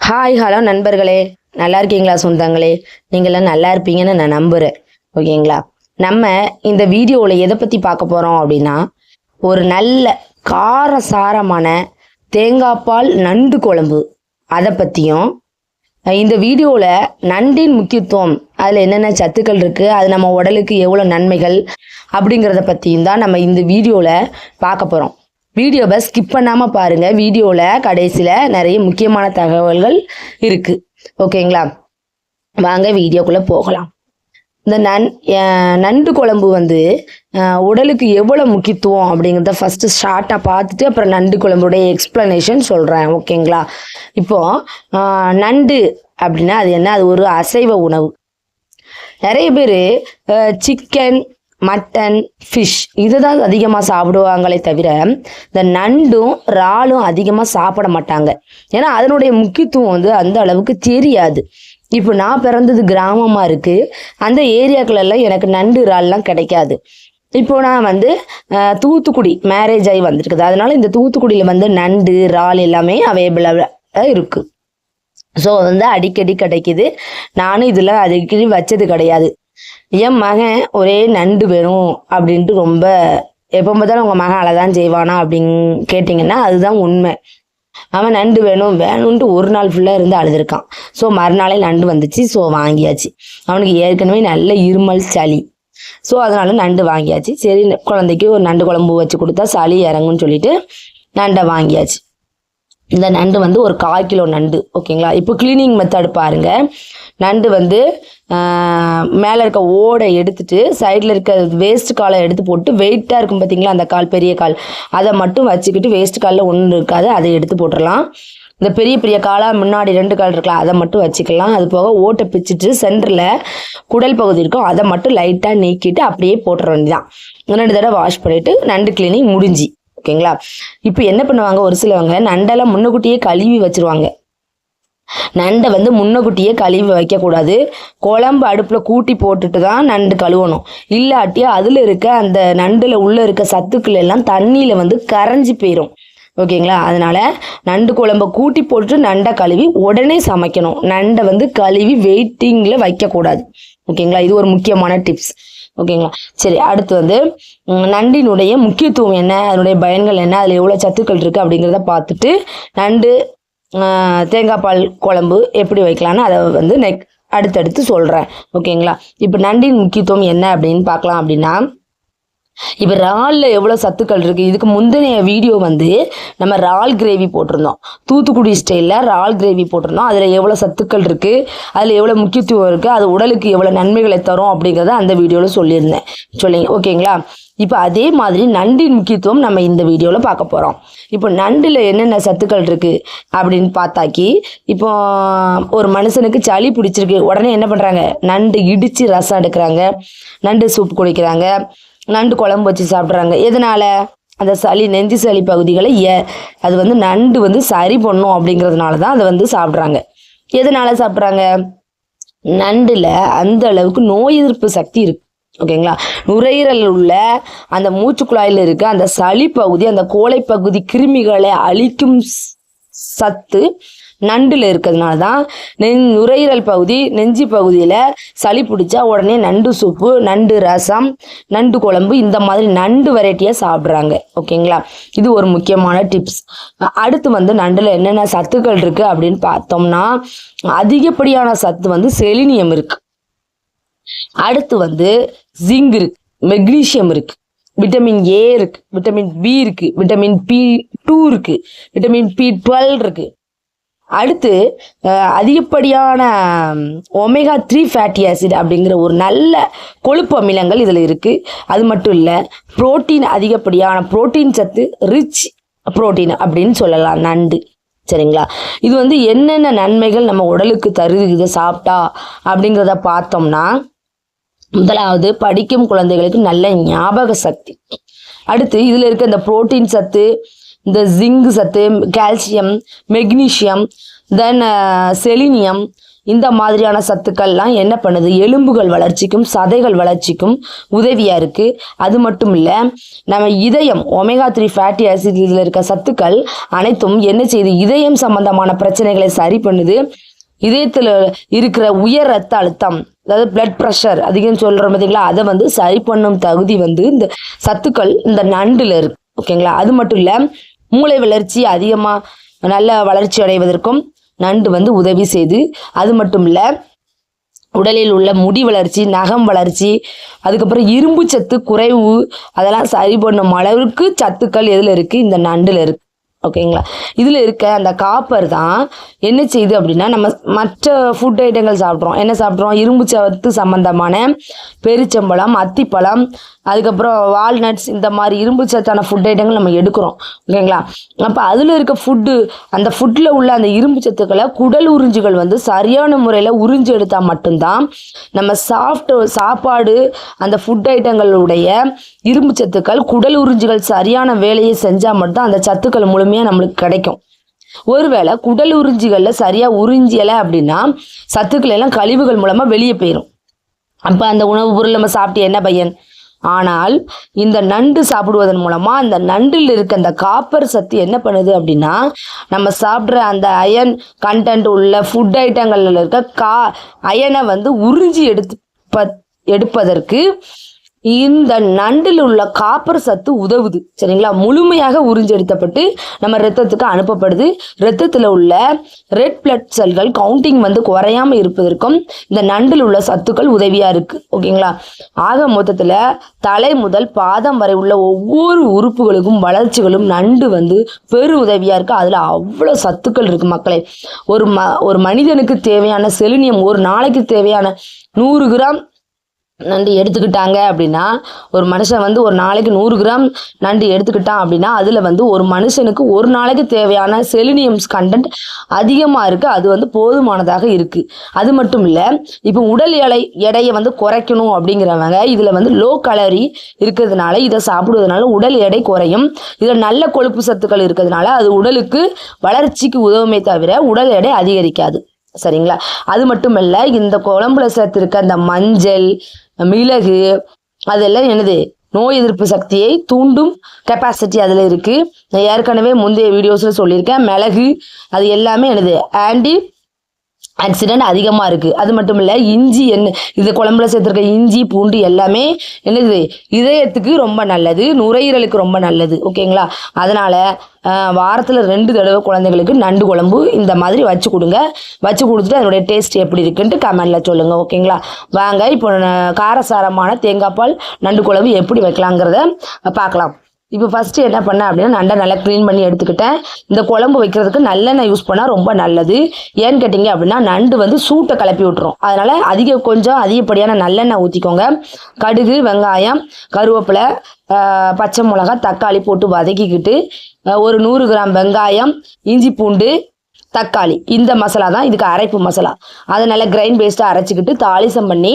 Hi hello நண்பர்களே. நல்லா இருக்கீங்களா சொந்தங்களே? நீங்களாம் நல்லா இருப்பீங்கன்னு நான் நம்புகிறேன் ஓகேங்களா? நம்ம இந்த வீடியோவில் எதை பற்றி பார்க்க போகிறோம் அப்படின்னா ஒரு நல்ல காரசாரமான தேங்காய்பால் நண்டு குழம்பு. அதை பற்றியும் இந்த வீடியோவில் நண்டின் முக்கியத்துவம் அதில் என்னென்ன சத்துக்கள் இருக்குது அது நம்ம உடலுக்கு எவ்வளோ நன்மைகள் அப்படிங்கிறத பற்றியும் தான் நம்ம இந்த வீடியோவில் பார்க்க போகிறோம் வீடியோவை ஸ்கிப் பண்ணாமல் பாருங்கள் வீடியோவில் கடைசியில் நிறைய முக்கியமான தகவல்கள் இருக்குது ஓகேங்களா வாங்க வீடியோக்குள்ளே போகலாம். இந்த நன் நண்டு குழம்பு வந்து உடலுக்கு எவ்வளோ முக்கியத்துவம் அப்படிங்கிறத ஃபஸ்ட்டு ஷார்ட்டாக பார்த்துட்டு அப்புறம் நண்டு குழம்புடைய எக்ஸ்ப்ளனேஷன் சொல்கிறேன் ஓகேங்களா இப்போது நண்டு அப்படின்னா அது என்ன? அது ஒரு அசைவ உணவு. நிறைய பேர் சிக்கன் மட்டன் ஃபிஷ் இதை தான் அதிகமாக சாப்பிடுவாங்களே தவிர இந்த நண்டும் இறாலும் அதிகமாக சாப்பிட மாட்டாங்க. ஏன்னா அதனுடைய முக்கியத்துவம் வந்து அந்த அளவுக்கு தெரியாது. இப்போ நான் பிறந்தது கிராமமாக இருக்குது அந்த ஏரியாக்களெல்லாம் எனக்கு நண்டு இறால்லாம் கிடைக்காது. இப்போ நான் வந்து தூத்துக்குடி மேரேஜ் ஆகி வந்திருக்குது. அதனால இந்த தூத்துக்குடியில் வந்து நண்டு இறால் எல்லாமே அவைலபிளாக இருக்குது ஸோ வந்து அடிக்கடி கிடைக்குது. நானும் இதில் அடிக்கடி வச்சது கிடையாது. என் மகன் ஒரே நண்டு வேணும் அப்படின்ட்டு ரொம்ப எப்போ பார்த்தாலும் உங்கள் மகன் அழதான் செய்வானா அப்படின்னு கேட்டிங்கன்னா அதுதான் உண்மை. அவன் நண்டு வேணும் வேணும்ன்ட்டு ஒரு நாள் ஃபுல்லாக இருந்து அழுதுருக்கான். ஸோ மறுநாளே நண்டு வந்துச்சு. ஸோ வாங்கியாச்சு. அவனுக்கு ஏற்கனவே நல்ல இருமல் சளி. ஸோ அதனால நண்டு வாங்கியாச்சு. சரி குழந்தைக்கு ஒரு நண்டு குழம்பு வச்சு கொடுத்தா சளி இறங்கும்னு சொல்லிட்டு நண்டை வாங்கியாச்சு. இந்த நண்டு வந்து ஒரு கால் கிலோ நண்டு ஓகேங்களா? இப்போ க்ளீனிங் மெத்தட் பாருங்க. நண்டு வந்து மேலே இருக்க ஓடை எடுத்துட்டு சைடில் இருக்க வேஸ்ட் காலை எடுத்து போட்டு வெயிட்டாக இருக்கும் பார்த்தீங்களா அந்த கால் பெரிய கால்? அதை மட்டும் வச்சுக்கிட்டு வேஸ்ட் காலில் ஒன்றும் இருக்காது அதை எடுத்து போட்டுடலாம். இந்த பெரிய பெரிய காலாக முன்னாடி ரெண்டு கால் இருக்கலாம் அதை மட்டும் வச்சுக்கலாம். அது போக ஓட்டை பிச்சுட்டு சென்டரில் குடல் பகுதி இருக்கும் அதை மட்டும் லைட்டாக நீக்கிட்டு அப்படியே போட்டுற வேண்டியதான் ரெண்டு தடவை வாஷ் பண்ணிவிட்டு நண்டு கிளீனிங் முடிஞ்சு. ஓகேங்களா? இப்போ என்ன பண்ணுவாங்க? ஒரு சிலவங்க நண்டெல்லாம் முன்னக்கூட்டியே கழுவி வச்சிருவாங்க. நண்டை வந்து முன்னக்கூட்டியே கழுவி வைக்கக்கூடாது. குழம்பு அடுப்பில் கூட்டி போட்டுட்டு தான் நண்டு கழுவணும். இல்லாட்டி அதில் இருக்க அந்த நண்டில் உள்ளே இருக்க சத்துக்கள் எல்லாம் தண்ணியில் வந்து கரைஞ்சி போயிடும் ஓகேங்களா? அதனால நண்டு குழம்ப கூட்டி போட்டுட்டு நண்டை கழுவி உடனே சமைக்கணும். நண்டை வந்து கழுவி வெயிட்டிங்கில் வைக்கக்கூடாது. ஓகேங்களா? இது ஒரு முக்கியமான டிப்ஸ் ஓகேங்களா? சரி அடுத்து வந்து நண்டினுடைய முக்கியத்துவம் என்ன? அதனுடைய பயன்கள் என்ன? அதில் எவ்வளோ சத்துக்கள் இருக்குது அப்படிங்கிறத பார்த்துட்டு நண்டு தேங்காய் பால் குழம்பு எப்படி வைக்கலான்னு அதை வந்து நெக் அடுத்தடுத்து சொல்கிறேன் ஓகேங்களா? இப்போ நண்டின் முக்கியத்துவம் என்ன அப்படின்னு பார்க்கலாம் அப்படின்னா இப்போ இறாலில் எவ்வளோ சத்துக்கள் இருக்குது இதுக்கு முந்தைய வீடியோ வந்து நம்ம இறால் கிரேவி போட்டிருந்தோம். தூத்துக்குடி ஸ்டைலில் இறால் கிரேவி போட்டிருந்தோம். அதில் எவ்வளோ சத்துக்கள் இருக்குது அதில் எவ்வளோ முக்கியத்துவம் இருக்குது அது உடலுக்கு எவ்வளோ நன்மைகளை தரும் அப்படிங்கிறத அந்த வீடியோவில் சொல்லியிருந்தேன். சொல்லிங்க ஓகேங்களா? இப்போ அதே மாதிரி நண்டின் முக்கியத்துவம் நம்ம இந்த வீடியோவில் பார்க்க போகிறோம் இப்போ நண்டில் என்னென்ன சத்துக்கள் இருக்குது அப்படின்னு பார்த்தாக்கி இப்போ ஒரு மனுஷனுக்கு சளி பிடிச்சிருக்கு. உடனே என்ன பண்ணுறாங்க நண்டு இடித்து ரசம் எடுக்கிறாங்க. நண்டு சூப் குடிக்கிறாங்க. நண்டு குழம்பு வச்சு சாப்பிட்றாங்க. எதனால்? அந்த சளி நெஞ்சு சளி பகுதிகளை ஏ அது வந்து நண்டு வந்து சரி பண்ணும் அப்படிங்கிறதுனால தான் அதை வந்து சாப்பிட்றாங்க. எதனால் சாப்பிட்றாங்க? நண்டில் அந்த அளவுக்கு நோய் எதிர்ப்பு சக்தி இருக்கு. ஓகேங்களா? நுரையீரல் உள்ள அந்த மூச்சுக்குழாயில் இருக்க அந்த சளி பகுதி அந்த கோழை பகுதி கிருமிகளை அழிக்கும் சத்து நண்டில் இருக்கிறதுனால தான் நெ நுரையீரல் பகுதி நெஞ்சு பகுதியில் சளி பிடிச்சா உடனே நண்டு சூப்பு நண்டு ரசம் நண்டு குழம்பு இந்த மாதிரி நண்டு வெரைட்டியாக சாப்பிட்றாங்க. ஓகேங்களா? இது ஒரு முக்கியமான டிப்ஸ் அடுத்து வந்து நண்டில் என்னென்ன சத்துக்கள் இருக்குது அப்படின்னு பார்த்தோம்னா அதிகப்படியான சத்து வந்து செலினியம் இருக்குது அடுத்து வந்து ஜிங்க் இருக்கு மெக்னீஷியம் இருக்கு விட்டமின் ஏ இருக்கு விட்டமின் பி இருக்கு விட்டமின் பி டூ இருக்கு விட்டமின் பி டுவெல் இருக்கு அடுத்து அதிகப்படியான ஒமேகா த்ரீ ஃபேட்டி ஆசிட் அப்படிங்கிற ஒரு நல்ல கொழுப்பு அமிலங்கள் இதில் இருக்குது அது மட்டும் இல்லை புரோட்டீன் அதிகப்படியான புரோட்டீன் சத்து ரிச் புரோட்டீன் அப்படின்னு சொல்லலாம் நண்டு. சரிங்களா? இது வந்து என்னென்ன நன்மைகள் நம்ம உடலுக்கு தருது இதை சாப்பிட்டா? அப்படிங்கிறத பார்த்தோம்னா முதலாவது படிக்கும் குழந்தைகளுக்கு நல்ல ஞாபக சக்தி. அடுத்து இதில் இருக்க இந்த புரோட்டீன் சத்து இந்த ஜிங்க் சத்து கால்சியம் மெக்னீஷியம் தென் செலினியம் இந்த மாதிரியான சத்துக்கள்லாம் என்ன பண்ணுது? எலும்புகள் வளர்ச்சிக்கும் சதைகள் வளர்ச்சிக்கும் உதவியாக இருக்குது அது மட்டும் இல்லை நம்ம இதயம் ஒமேகா த்ரீ ஃபேட்டி ஆசிட் இதில் இருக்க சத்துக்கள் அனைத்தும் என்ன செய்யுது இதயம் சம்பந்தமான பிரச்சனைகளை சரி பண்ணுது. இதயத்தில் இருக்கிற உயர் ரத்த அழுத்தம் அதாவது பிளட் ப்ரெஷர் அதிகம் சொல்கிறோம் பார்த்தீங்களா அதை வந்து சரி பண்ணும் தகுதி வந்து இந்த சத்துக்கள் இந்த நண்டில் இருக்கு. ஓகேங்களா? அது மட்டும் இல்லை மூளை வளர்ச்சி அதிகமாக நல்ல வளர்ச்சி அடைவதற்கும் நண்டு வந்து உதவி செய்து அது மட்டும் இல்லை உடலில் உள்ள முடி வளர்ச்சி நகம் வளர்ச்சி அதுக்கப்புறம் இரும்பு சத்து குறைவு அதெல்லாம் சரி பண்ணும் அளவுக்கு சத்துக்கள் எதில் இருக்குது இந்த நண்டில் இருக்குது ஓகேங்களா? இதில் இருக்க அந்த காப்பர் தான் என்ன செய்யுது அப்படின்னா நம்ம மற்ற ஃபுட் ஐட்டங்கள் சாப்பிட்றோம். என்ன சாப்பிட்றோம்? இரும்பு சத்து சம்மந்தமான பெருச்சம்பழம் அத்திப்பழம் அதுக்கப்புறம் வால்நட்ஸ் இந்த மாதிரி இரும்பு சத்தான ஃபுட் ஐட்டங்கள் நம்ம எடுக்கிறோம். ஓகேங்களா? அப்போ அதில் இருக்க ஃபுட்டு அந்த ஃபுட்டில் உள்ள அந்த இரும்பு சத்துக்களை குடல் உறிஞ்சுகள் வந்து சரியான முறையில் உறிஞ்சு எடுத்தால் மட்டும்தான் நம்ம சாப்பிட்ட சாப்பாடு அந்த ஃபுட் ஐட்டங்களுடைய இரும்பு சத்துக்கள் குடல் உறிஞ்சுகள் சரியான வேலையை செஞ்சால் மட்டும்தான் அந்த சத்துக்கள் முழுமையாக நம்மளுக்கு கிடைக்கும். ஒருவேளை குடல் உறிஞ்சிகளில் சரியாக உறிஞ்சியலை அப்படின்னா சத்துக்கள் எல்லாம் கழிவுகள் மூலமாக வெளியே போயிடும் அப்போ அந்த உணவுப் பொருள் நம்ம சாப்பிட்டு என்ன பையன்? ஆனால் இந்த நண்டு சாப்பிடுவதன் மூலமாக அந்த நண்டில் இருக்க அந்த காப்பர் சத்து என்ன பண்ணுது அப்படின்னா நம்ம சாப்பிட்ற அந்த அயன் கண்டென்ட் உள்ள ஃபுட் ஐட்டங்களில் இருக்க கா அயனை வந்து உறிஞ்சி எடுத்து எடுப்பதற்கு இந்த நண்டில் உள்ள காப்பர் சத்து உதவுது. சரிங்களா? முழுமையாக உறிஞ்செடுத்தப்பட்டு நம்ம ரத்தத்துக்கு அனுப்பப்படுது. ரத்தத்தில் உள்ள ரெட் பிளட் செல்கள் கவுண்டிங் வந்து குறையாம இருப்பதற்கும் இந்த நண்டில் உள்ள சத்துக்கள் உதவியா இருக்கு. ஓகேங்களா? ஆக மொத்தத்தில் தலை முதல் பாதம் வரை உள்ள ஒவ்வொரு உறுப்புகளுக்கும் வளர்ச்சிகளும் நண்டு வந்து பெரு உதவியா இருக்கு. அதுல அவ்வளோ சத்துக்கள் இருக்கு மக்களே. ஒரு ம ஒரு மனிதனுக்கு தேவையான செலினியம் ஒரு நாளைக்கு தேவையான நூறு கிராம் நண்டு எடுத்துக்கிட்டாங்க அப்படின்னா ஒரு மனுஷன் வந்து ஒரு நாளைக்கு நூறு கிராம் நண்டு எடுத்துக்கிட்டான் அப்படின்னா அதில் வந்து ஒரு மனுஷனுக்கு ஒரு நாளைக்கு தேவையான செலினியம்ஸ் கண்டென்ட் அதிகமாக இருக்குது அது வந்து போதுமானதாக இருக்குது அது மட்டும் இல்லை இப்போ உடல் எடை எடையை வந்து குறைக்கணும் அப்படிங்கிறவங்க இதில் வந்து லோ கலரி இருக்கிறதுனால இதை சாப்பிடுவதனால உடல் எடை குறையும். இதில் நல்ல கொழுப்பு சத்துக்கள் இருக்கிறதுனால அது உடலுக்கு வளர்ச்சிக்கு உதவுமே தவிர உடல் எடை அதிகரிக்காது. சரிங்களா? அது மட்டும் இல்லை இந்த குழம்புல சேர்த்திருக்க அந்த மஞ்சள் மிளகு அதெல்லாம் என்னது? நோய் எதிர்ப்பு சக்தியை தூண்டும் கெப்பாசிட்டி அதில் இருக்குது நான் ஏற்கனவே முந்தைய வீடியோஸில் சொல்லியிருக்கேன். மிளகு அது எல்லாமே என்னது? ஆன்டி ஆக்சிடென்ட் அதிகமாக இருக்குது அது மட்டும் இல்லை இஞ்சி என்ன இது குழம்புல சேர்த்துருக்க இஞ்சி பூண்டு எல்லாமே என்னது இதயத்துக்கு ரொம்ப நல்லது நுரையீரலுக்கு ரொம்ப நல்லது ஓகேங்களா அதனால் வாரத்தில் ரெண்டு தடவை குழந்தைங்களுக்கு நண்டு குழம்பு இந்த மாதிரி வச்சு கொடுங்க. வச்சு கொடுத்துட்டு அதனுடைய டேஸ்ட் எப்படி இருக்குன்ட்டு கமெண்டில் சொல்லுங்கள் ஓகேங்களா வாங்க இப்போ காரசாரமான தேங்காய் பால் நண்டு குழம்பு எப்படி வைக்கலாங்கிறத பார்க்கலாம். இப்போ ஃபஸ்ட்டு என்ன பண்ணேன் அப்படின்னா நண்டை நல்லா க்ளீன் பண்ணி எடுத்துக்கிட்டேன். இந்த குழம்பு வைக்கிறதுக்கு நல்லெண்ணெய் யூஸ் பண்ணால் ரொம்ப நல்லது. ஏன்னு கேட்டிங்க அப்படின்னா நண்டு வந்து சூட்டை கிளப்பி விட்டுரும். அதனால் அதிக கொஞ்சம் அதிகப்படியான நல்லெண்ணெய் ஊற்றிக்கோங்க கடுகு வெங்காயம் கருவேப்பிலை பச்சை மிளகா தக்காளி போட்டு வதக்கிக்கிட்டு ஒரு நூறு கிராம் வெங்காயம் இஞ்சி பூண்டு தக்காளி. இந்த மசாலா தான் இதுக்கு அரைப்பு மசாலா. அதை நல்லா கிரைண்ட் பேஸ்ட்டாக அரைச்சிக்கிட்டு தாளிசம் பண்ணி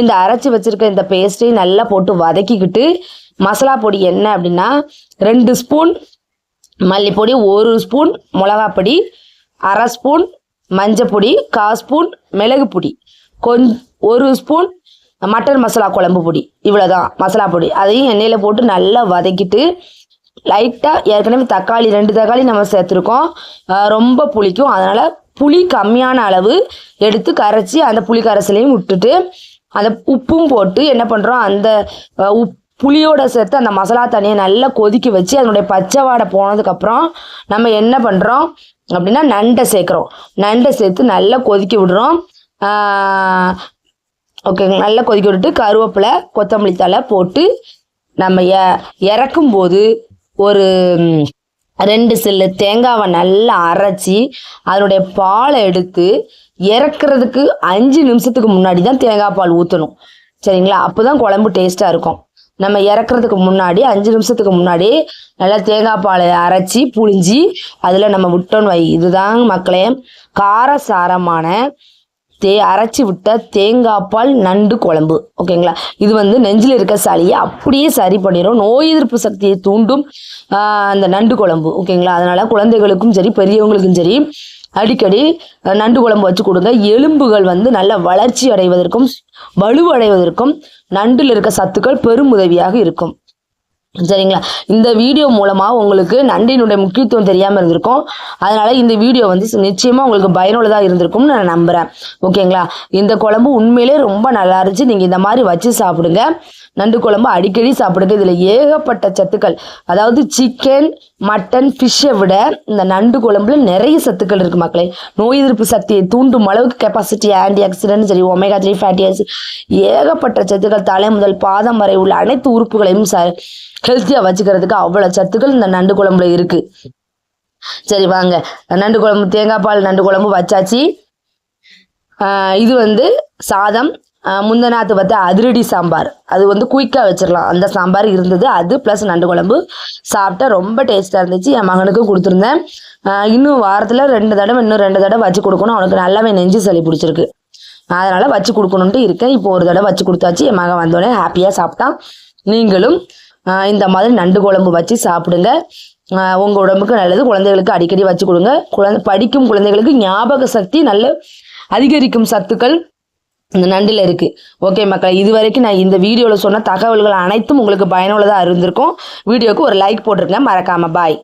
இந்த அரைச்சி வச்சுருக்க இந்த பேஸ்ட்டையும் நல்லா போட்டு வதக்கிக்கிட்டு மசாலா பொடி என்ன அப்படின்னா ரெண்டு ஸ்பூன் மல்லிப்பொடி ஒரு ஸ்பூன் மிளகாப்பொடி அரை ஸ்பூன் மஞ்சப்பொடி கால் ஸ்பூன் மிளகு பொடி. கொஞ் ஒரு ஸ்பூன் மட்டன் மசாலா குழம்பு பொடி. இவ்வளோதான் மசாலா பொடி. அதையும் எண்ணெயில் போட்டு நல்லா வதக்கிட்டு லைட்டாக ஏற்கனவே தக்காளி ரெண்டு தக்காளி நம்ம சேர்த்துருக்கோம். ரொம்ப புளிக்கும். அதனால் புளி கம்மியான அளவு எடுத்து கரைச்சி அந்த புளி கரைசலையும் விட்டுட்டு அந்த உப்பும் போட்டு என்ன பண்ணுறோம் அந்த உப் புளியோட சேர்த்து அந்த மசாலா தண்ணியை நல்லா கொதிக்க வச்சு அதனுடைய பச்சை வாடை போனதுக்கப்புறம் நம்ம என்ன பண்ணுறோம் அப்படின்னா நண்டை சேர்க்குறோம். நண்டை சேர்த்து நல்லா கொதிக்க விடுறோம். ஓகேங்க. நல்லா கொதிக்க விட்டுட்டு கருவேப்பிலை கொத்தமல்லி தலை போட்டு நம்ம இறக்கும் போது ஒரு ரெண்டு சில்லு தேங்காவை நல்லா அரைச்சி அதனுடைய பாலை எடுத்து இறக்குறதுக்கு அஞ்சு நிமிஷத்துக்கு முன்னாடி தான் தேங்காய் பால் ஊற்றணும் சரிங்களா? அப்போ தான் குழம்பு டேஸ்ட்டாக இருக்கும். நம்ம இறக்குறதுக்கு முன்னாடி அஞ்சு நிமிஷத்துக்கு முன்னாடி நல்லா தேங்காய் பாலை அரைச்சி புழிஞ்சி அதில் நம்ம விட்டோன்னு வை. இதுதான் மக்களே காரசாரமான தே அரைச்சி விட்ட தேங்காய் பால் நண்டு குழம்பு. ஓகேங்களா? இது வந்து நெஞ்சில் இருக்க சளியை அப்படியே சரி பண்ணிடும் நோய் எதிர்ப்பு சக்தியை தூண்டும் அந்த நண்டு குழம்பு. ஓகேங்களா? அதனால் குழந்தைகளுக்கும் சரி பெரியவங்களுக்கும் சரி அடிக்கடி நண்டு குழம்பு வச்சு கொடுங்க. எலும்புகள் வந்து நல்ல வளர்ச்சி அடைவதற்கும் வலுவடைவதற்கும் நண்டில் இருக்க சத்துக்கள் பெரும் உதவியாக இருக்கும். சரிங்களா? இந்த வீடியோ மூலமாக உங்களுக்கு நண்டினுடைய முக்கியத்துவம் தெரியாமல் இருந்திருக்கும். அதனால் இந்த வீடியோ வந்து நிச்சயமாக உங்களுக்கு பயனுள்ளதாக இருந்திருக்கும்னு நான் நம்புகிறேன் ஓகேங்களா? இந்த குழம்பு உண்மையிலே ரொம்ப நல்லா இருந்துச்சு. நீங்கள் இந்த மாதிரி வச்சு சாப்பிடுங்க. நண்டு குழம்பு அடிக்கடி சாப்பிடுங்க இதில் ஏகப்பட்ட சத்துக்கள். அதாவது சிக்கன் மட்டன் ஃபிஷ்ஷை விட இந்த நண்டு குழம்புல நிறைய சத்துக்கள் இருக்குது மக்களே. நோய் எதிர்ப்பு சக்தியை தூண்டும் அளவுக்கு கெப்பாசிட்டி ஆன்டி ஆக்சிடென்ட் சரி ஒமேகா த்ரீ ஃபேட்டி ஆசிட் ஏகப்பட்ட சத்துக்கள் தலை முதல் பாதம் வரை உள்ள அனைத்து உறுப்புகளையும் ச ஹெல்த்தியாக வச்சுக்கிறதுக்கு அவ்வளோ சத்துக்கள் இந்த நண்டு குழம்புல இருக்கு. சரி வாங்க. நண்டு குழம்பு தேங்காய் பால் நண்டு குழம்பு வச்சாச்சு. இது வந்து சாதம் ஆஹ் முந்தநாத்து பார்த்தா அதிரடி சாம்பார். அது வந்து குயிக்காக வச்சிடலாம் அந்த சாம்பார் இருந்தது. அது ப்ளஸ் நண்டு குழம்பு. சாப்பிட்டா ரொம்ப டேஸ்ட்டாக இருந்துச்சு. என் மகனுக்கும் கொடுத்துருந்தேன். இன்னும் வாரத்தில் ரெண்டு தடவை இன்னும் ரெண்டு தடவை வச்சு கொடுக்கணும். அவனுக்கு நல்லாவே நெஞ்சு சளி பிடிச்சிருக்கு. அதனால் வச்சு கொடுக்கணுன்ட்டு இருக்கேன். இப்போ ஒரு தடவை வச்சு கொடுத்தாச்சு. என் மகன் வந்தோடனே ஹாப்பியாக சாப்பிட்டான். நீங்களும் இந்த மாதிரி நண்டு குழம்பு வச்சு சாப்பிடுங்க. உங்கள் உடம்புக்கு நல்லது. குழந்தைகளுக்கு அடிக்கடி வச்சு கொடுங்க. குழந்தை படிக்கும் குழந்தைகளுக்கு ஞாபக சக்தி நல்ல அதிகரிக்கும் சத்துக்கள் இந்த நண்டில் இருக்குது ஓகே மக்கள் இது வரைக்கும் நான் இந்த வீடியோவில் சொன்ன தகவல்கள் அனைத்தும் உங்களுக்கு பயனுள்ளதாக இருந்திருக்கும். வீடியோவுக்கு ஒரு லைக் போட்டிருக்கேன் மறக்காமல் பாய்